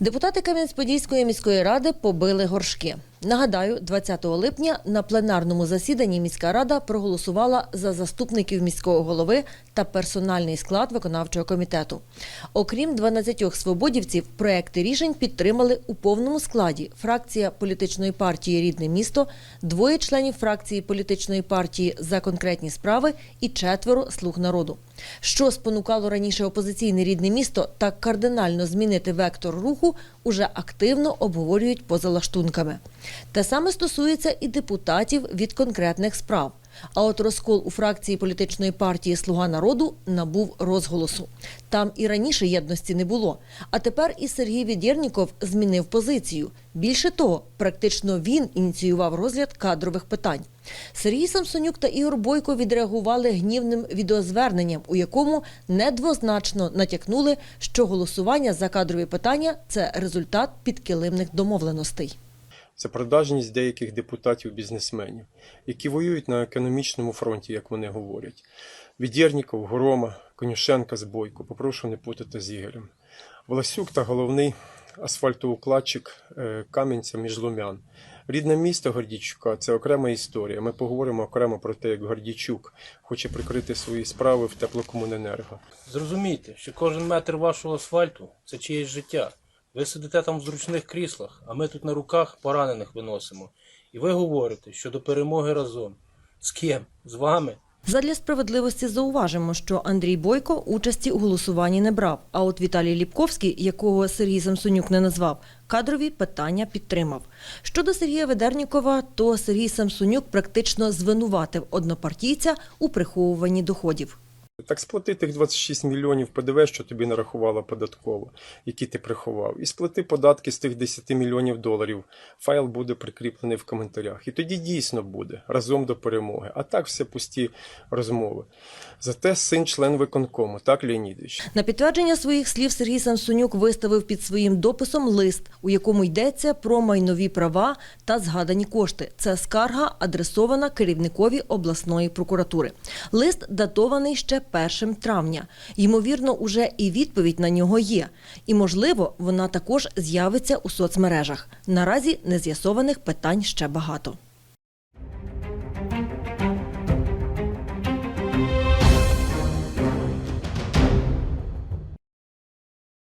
Депутати Кам'янець-Подільської міської ради побили горшки. Нагадаю, 20 липня на пленарному засіданні міська рада проголосувала за заступників міського голови та персональний склад виконавчого комітету. Окрім 12 свободівців, проекти рішень підтримали у повному складі фракція політичної партії Рідне місто, двоє членів фракції політичної партії за конкретні справи і четверо слуг народу. Що спонукало раніше опозиційне рідне місто так кардинально змінити вектор руху, уже активно обговорюють поза лаштунками. Те саме стосується і депутатів від конкретних справ. А от розкол у фракції політичної партії Слуга народу набув розголосу. Там і раніше єдності не було. А тепер і Сергій Відєрніков змінив позицію. Більше того, практично він ініціював розгляд кадрових питань. Сергій Самсонюк та Ігор Бойко відреагували гнівним відеозверненням, у якому недвозначно натякнули, що голосування за кадрові питання це результат підкилимних домовленостей. Це продажність деяких депутатів-бізнесменів, які воюють на економічному фронті, як вони говорять. Відєрніков, Грома, Конюшенка з Бойко. Попрошу не путати з Ігорем. Власюк та головний асфальтоукладчик е, Кам'янця Міжлумян. Рідне місто Гордійчука це окрема історія. Ми поговоримо окремо про те, як Гордійчук хоче прикрити свої справи в теплокомуненерго. Зрозумійте, що кожен метр вашого асфальту це чиєсь життя. Ви сидите там в зручних кріслах, а ми тут на руках поранених виносимо. І ви говорите, що до перемоги разом. З ким? З вами? Задля справедливості зауважимо, що Андрій Бойко участі у голосуванні не брав. А от Віталій Ліпковський, якого Сергій Самсонюк не назвав, кадрові питання підтримав. Щодо Сергія Ведернікова, то Сергій Самсонюк практично звинуватив однопартійця у приховуванні доходів. Так сплати тих 26 мільйонів ПДВ, що тобі нарахувала податкова, які ти приховав, і сплати податки з тих 10 мільйонів доларів. Файл буде прикріплений в коментарях. І тоді дійсно буде разом до перемоги. А так все пусті розмови. Зате син член виконкому, так, Леонідович? На підтвердження своїх слів Сергій Самсонюк виставив під своїм дописом лист, у якому йдеться про майнові права та згадані кошти. Це скарга, адресована керівникові обласної прокуратури. Лист датований ще 1 травня. Ймовірно, уже і відповідь на нього є. І, можливо, вона також з'явиться у соцмережах. Наразі нез'ясованих питань ще багато.